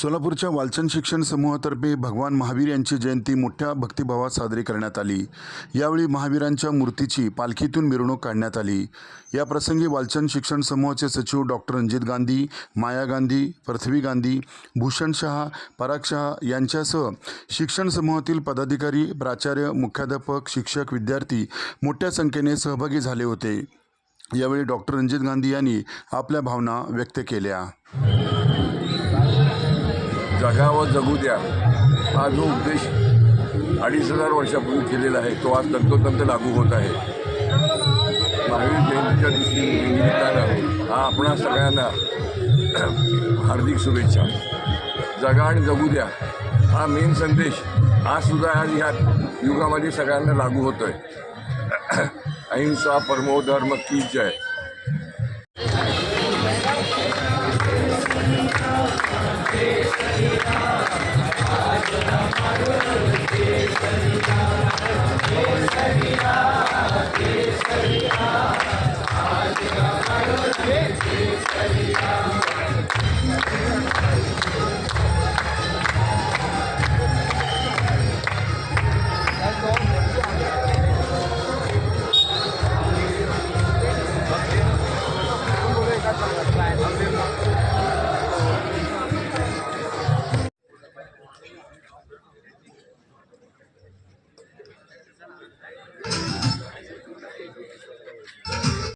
सोलापूरच्या वालचंद शिक्षण समूहातर्फे भगवान महावीर यांची जयंती मोठ्या भक्तिभावात साजरी करण्यात आली. यावेळी महावीरांच्या मूर्तीची पालखीतून मिरवणूक काढण्यात आली. या प्रसंगी वालचंद शिक्षण समूहाचे सचिव डॉक्टर रणजित गांधी माया गांधी पृथ्वी गांधी भूषण शहा पराग शहा यांच्यासह शिक्षण समूहातील पदाधिकारी प्राचार्य मुख्याध्यापक शिक्षक विद्यार्थी मोठ्या संख्येने सहभागी झाले होते. यावेळी डॉक्टर रणजित गांधी यांनी आपल्या भावना व्यक्त केल्या. जगावं जगू द्या. हा जो उपदेश अडीच हजार वर्षापूर्वी केलेला आहे तो आज तंतोतंत लागू होत आहे. महावीर जयंतीच्या दिवशी निमित्तानं हा आपणा सगळ्यांना हार्दिक शुभेच्छा. जगा आणि जगू द्या. हा मेन संदेश आज सुद्धा आज ह्या युगामध्ये सगळ्यांना लागू होतो आहे अहिंसा परमो धर्म की जय Hallelujah.